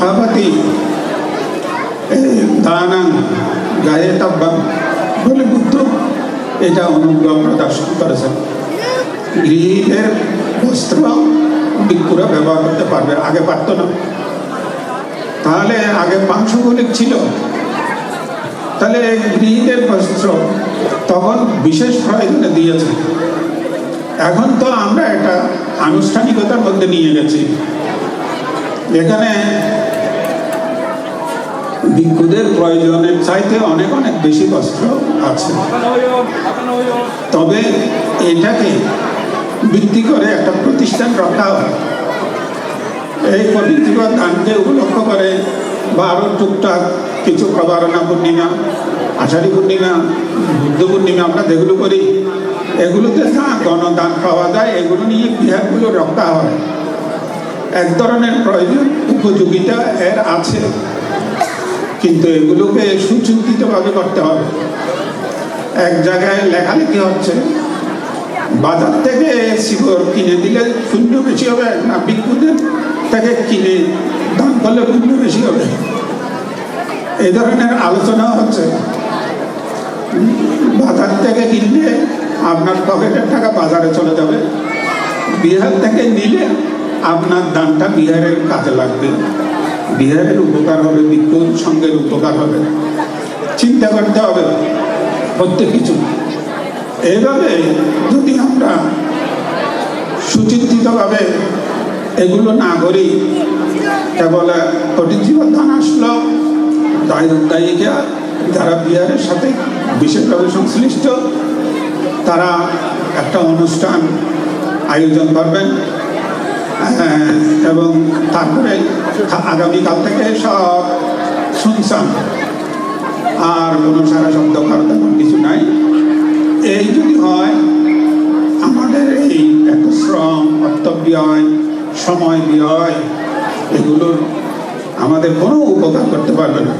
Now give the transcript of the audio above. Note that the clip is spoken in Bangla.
ধাপাতি দানাং গায়ে তাব্বাং বলে, বুদ্ধ, এটা অনুগ্রহ প্রদর্শন করেছেন গৃহীদের বস্ত্র ভিক্ষুরা ব্যবহার করতে পারবে, আগে পারতো না। তাহলে আগে মাংসগুলিক ছিল। তাহলে গৃহীদের বস্ত্র তখন বিশেষ প্রয়োজনে দিয়েছে এখন তো আমরা এটা আনুষ্ঠানিকতার মধ্যে নিয়ে গেছি। এখানে ভিক্ষুদের প্রয়োজনের চাইতে অনেক অনেক বেশি বস্ত্র আছে। তবে এটাকে ভিত্তি করে একটা প্রতিষ্ঠান রক্ষা হয়। এই পবিত্র দানকে উপলক্ষ করে বা আরও টুকটাক কিছু প্রবারণা পূর্ণিমা, আষাঢ়ী পূর্ণিমা, বুদ্ধ পূর্ণিমা আমরা যেগুলো করি, এগুলোতে যা গণদান পাওয়া যায়, এগুলো নিয়ে বিহারগুলো রক্ষা হয়। এক ধরনের প্রয়োজন, উপযোগিতা এর আছে। কিন্তু এগুলোকে সুচিন্তিতভাবে করতে হবে। এক জায়গায় লেখালেখি হচ্ছে, বাজার থেকে শিকড় কিনে দিলে শূন্য বেশি হবে না বিদ্যুতের থেকে কিনে দাম করলে শূন্য বেশি হবে। এই ধরনের আলোচনা হচ্ছে। বাজার থেকে কিনলে আপনার পকেটের টাকা বাজারে চলে যাবে। বিহার থেকে নিলে আপনার দানটা বিহারের কাজে লাগবে। বিহারের উপকার হবে, বিদ্যুৎ সঙ্গের উপকার হবে। চিন্তা করতে হবে প্রত্যেক কিছু। এইভাবে যদি আমরা সুচিন্তিতভাবে এগুলো না করি। কেবল কঠিন জীবন ধান আসলো, দায়ী দায়িকা যারা বিহারের সাথে বিশেষভাবে সংশ্লিষ্ট, তারা একটা অনুষ্ঠান আয়োজন করবেন। এবং তারপরে আগামীকাল থেকে সব শুনছান আর কোনো সারা শব্দ করার তেমন কিছু নাই। এই যদি হয়, আমাদের এই এত শ্রম অর্থ ব্যয় সময় ব্যয়, এগুলোর আমাদের কোনো উপকার করতে পারবে না।